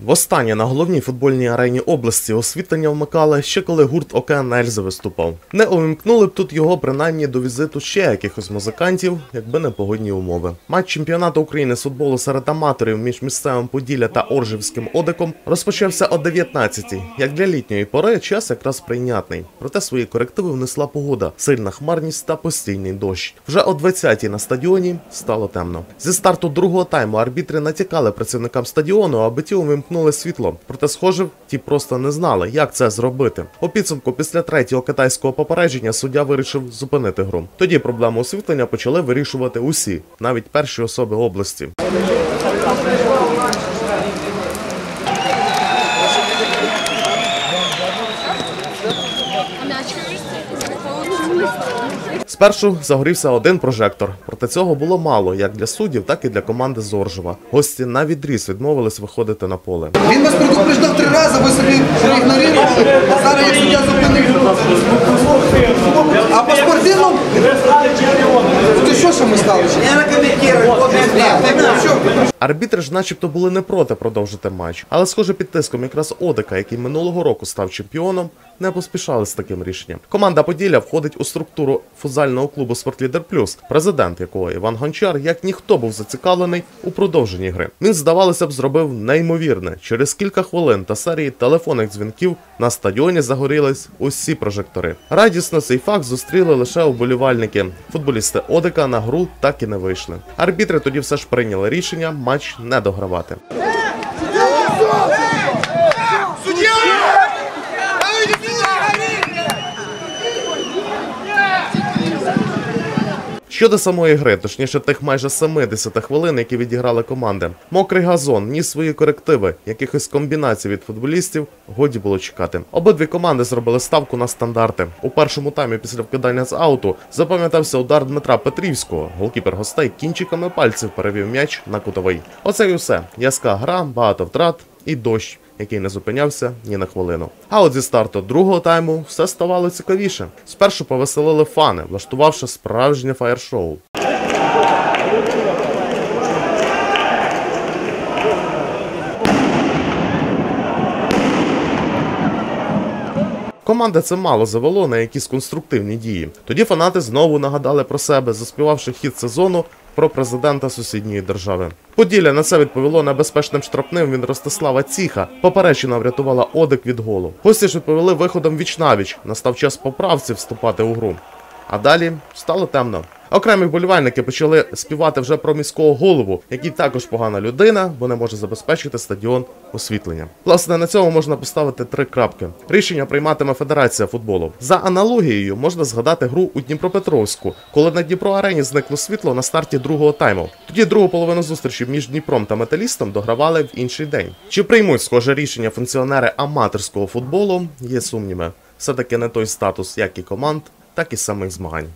Востаннє на головній футбольній арені області освітлення вмикали ще коли гурт Океан Ельзи виступав. Не увімкнули б тут його принаймні до візиту ще якихось музикантів, якби не погодні умови. Матч чемпіонату України з футболу серед аматорів між місцевим Поділля та Оржівським Одеком розпочався о 19-й. Як для літньої пори, час якраз прийнятний. Проте свої корективи внесла погода, сильна хмарність та постійний дощ. Вже о 20-й на стадіоні стало темно. Зі старту другого тайму арбітри натякали працівникам стадіону, аби ті увімкнули світло. Проте, схоже, ті просто не знали, як це зробити. У підсумку, після третього китайського попередження, суддя вирішив зупинити гру. Тоді проблему освітлення почали вирішувати усі, навіть перші особи області. Спершу загорівся один прожектор, проте цього було мало як для суддів, так і для команди Зоржева. Гості на відріз відмовились виходити на поле. Він вас предупреждав три рази, ви собі проігнорували. Зараз як суддя зупинив. А по спортивному? Ти що що ми стали? Я коментую. Арбітри ж, начебто, були не проти продовжити матч, але, схоже, під тиском якраз Одека, який минулого року став чемпіоном, не поспішали з таким рішенням. Команда Поділля входить у структуру фузального клубу Спортлідер Плюс, президент якого Іван Гончар, як ніхто був зацікавлений у продовженні гри. Він, здавалося б, зробив неймовірне. Через кілька хвилин та серії телефонних дзвінків на стадіоні загорілись усі прожектори. Радісно цей факт зустріли лише уболівальники. Футболісти Одека на гру так і не вийшли. Арбітри тоді все ж прийняли рішення матч не догравати. Суддя! Щодо самої гри, точніше тих майже 70 хвилин, які відіграли команди. Мокрий газон ніс свої корективи, якихось комбінацій від футболістів годі було чекати. Обидві команди зробили ставку на стандарти. У першому таймі після вкидання з ауту запам'ятався удар Дмитра Петрівського. Голкіпер гостей кінчиками пальців перевів м'яч на кутовий. Оце і все. Яска гра, багато втрат і дощ. Який не зупинявся ні на хвилину. А от зі старту другого тайму все ставало цікавіше. Спершу повеселили фани, влаштувавши справжнє фаєр-шоу. Команда це мало завело на якісь конструктивні дії. Тоді фанати знову нагадали про себе, заспівавши хід сезону про президента сусідньої держави. Поділля на це відповіло небезпечним штрафним від Ростислава Ціха. Поперечина врятувала Одик від голу. Гості ж відповіли виходом віч-навіч. Настав час поправці вступати у гру. А далі стало темно. Окремі вболівальники почали співати вже про міського голову, який також погана людина, бо не може забезпечити стадіон освітленням. Власне, на цьому можна поставити три крапки. Рішення прийматиме Федерація футболу. За аналогією можна згадати гру у Дніпропетровську, коли на Дніпро арені зникло світло на старті другого тайму. Тоді другу половину зустрічі між Дніпром та металістом догравали в інший день. Чи приймуть схоже рішення функціонери аматорського футболу? Є сумніви. Все таки не той статус, як і команд, так і самих змагань.